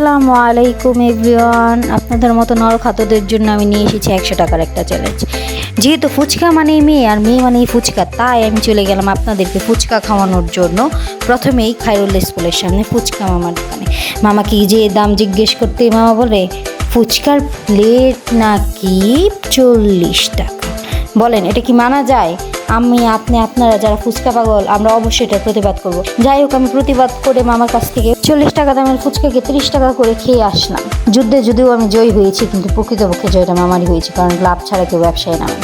আসসালামু আলাইকুম এভরিওয়ান। আপনাদের মতো নরখাতদের জন্য আমি নিয়ে এসেছি একশো টাকার একটা চ্যালেঞ্জ যেহেতু ফুচকা মানেই মেয়ে আর মেয়ে মানেই ফুচকা, তাই আমি চলে গেলাম আপনাদেরকে ফুচকা খাওয়ানোর জন্য। প্রথমেই খায়রুল স্কুলের সামনে ফুচকা মামার দোকানে। মামাকে যে দাম জিজ্ঞেস করতে মামা বলে, ফুচকার প্লেট নাকি চল্লিশ টাকা? বলেন, এটা কি মানা যায়? আমি, আপনি, আপনারা যারা ফুচকা পাগল, আমরা অবশ্যই এটা প্রতিবাদ করব। যাই হোক, আমি প্রতিবাদ করে মামার কাছ থেকে চল্লিশ টাকা দামের ফুচকাকে ত্রিশ টাকা করে খেয়ে আসলাম। যুদ্ধে যদিও আমি জয়ী হয়েছি, কিন্তু প্রকৃতপক্ষে জয়টা মামারই হয়েছে, কারণ লাভ ছাড়া কেউ ব্যবসায় নামে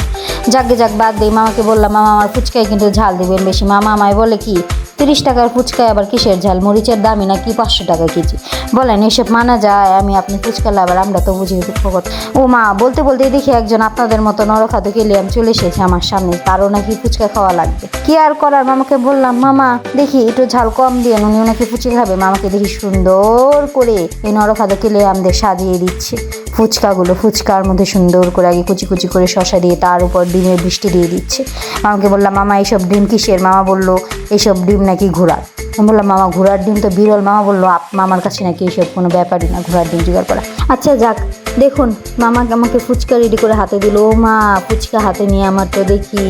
যাকে যাক বাদ দিই, মামাকে বললাম, মামা, আমার ফুচকায় কিন্তু ঝাল দিবেন বেশি। মামা আমায় বলে কি তিরিশ টাকার ফুচকায় আবার কিসের ঝাল? মরিচের দামই নাকি পাঁচশো টাকা কেজি? বলেন, এসব মানা যায়, আমি আপনি ফুচকা লাভার, আমরা তো বুঝি দুঃখকর ও মা, বলতে বলতে দেখি একজন আপনাদের মতো নরখাতে গেলে আমি চলে এসেছি আমার সামনে, তারও নাকি ফুচকা খাওয়া লাগবে। কি আর করার? মামাকে বললাম, মামা, দেখি একটু ঝাল কম দিয়ে উনি নাকি ফুচকা খাবে, মামাকে দেখি সুন্দর করে এই নরখাতে কেলে আমাদের সাজিয়ে দিচ্ছে। ফুচকাগুলো, ফুচকার মধ্যে সুন্দর করে আগে কুচি কুচি করে শশা দিয়ে তার উপর ডিমের বৃষ্টি দিয়ে দিচ্ছে। মামাকে বললাম, মামা, এইসব ডিম কিসের? মামা বলল, এইসব ডিম নাকি ঘোড়ার। আমি বললাম, মামা, ঘোড়ার ডিম তো বিরল। মামা বলল মামার কাছে নাকি এইসব কোনো ব্যাপারই না, ঘোড়ার ডিম জোগাড় করা। আচ্ছা যাক, দেখুন, মামা আমাকে ফুচকা রেডি করে হাতে দিল। ও মা, ফুচকা হাতে নিয়ে আমার তো দেখি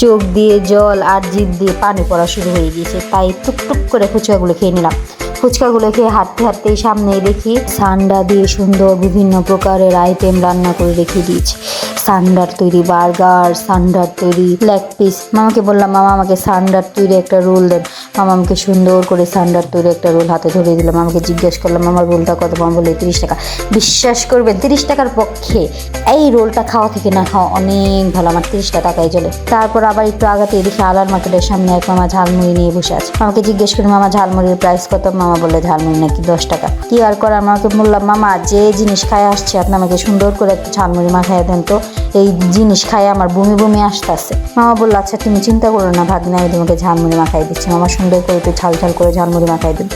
চোখ দিয়ে জল আর জিভ দিয়ে পানি পড়া শুরু হয়ে গিয়েছে। তাই টুকটুক করে ফুচকাগুলো খেয়ে নিলাম। ফুচকাগুলো খেয়ে হাঁটতে হাঁটতেই সামনে দেখি সান্ডা দিয়ে সুন্দর বিভিন্ন প্রকারের আইটেম রান্না করে রেখে দিয়েছি। সান্ডার তৈরি বার্গার, সান্ডার তৈরি লেগ পিস। মামাকে বললাম, মামা, আমাকে সান্ডার তৈরি একটা রোল দেন। মামা আমাকে সুন্দর করে সান্ডার তৈরি একটা রোল হাতে ধরিয়ে দিলাম। আমাকে জিজ্ঞেস করলাম, আমার রোলটা কত? মামা বলে তিরিশ টাকা। বিশ্বাস করবেন, তিরিশ টাকার পক্ষে এই রোলটা খাওয়া থেকে না খাওয়া অনেক ভালো। আমার তিরিশটা টাকাই চলে। তারপর আবার একটু আগাতে দেখি আলার মার্কেটের সামনে এক মামা ঝালমুড়ি নিয়ে বসে আছে। আমাকে জিজ্ঞেস করি, মামা, ঝালমুড়ির প্রাইস কত? মামা বলে, ঝালমুড়ি নাকি দশ টাকা। কি আর করার? আমাকে বললাম, মামা, যে জিনিস খায় আসছে, আপনি আমাকে সুন্দর করে একটু ঝালমুড়ি মাখায় দেন তো। এই জিনিস খায় আমার বমি বমি আসতে আসতেছে। মামা বলল আচ্ছা তুমি চিন্তা করো না, ভাগনা আমি তোমাকে ঝালমুড়ি মাখাই দিচ্ছি। মামা সুন্দর করে একটু ঝাল ঝাল করে ঝালমুড়ি মাখাই দিন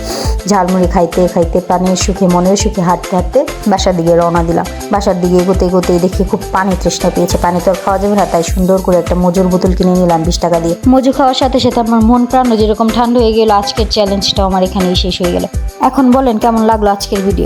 ঝালমুড়ি খাইতে খাইতে প্রাণের সুখে, মনের সুখে হাঁটতে হাঁটতে বাসার দিকে রওনা দিলাম। বাসার দিকে এগোতে এগোতে দেখি খুব পানি তৃষ্ণা পেয়েছে। পানি তো খাওয়া যাবে না, তাই সুন্দর করে একটা মজুর বোতল কিনে নিলাম বিশ টাকা দিয়ে। মজু খাওয়ার সাথে সাথে আমার মন প্রাণ যেরকম ঠান্ডা হয়ে গেল, আজকের চ্যালেঞ্জটাও আমার এখানেই শেষ হয়ে গেল। এখন বলেন, কেমন লাগল আজকের ভিডিও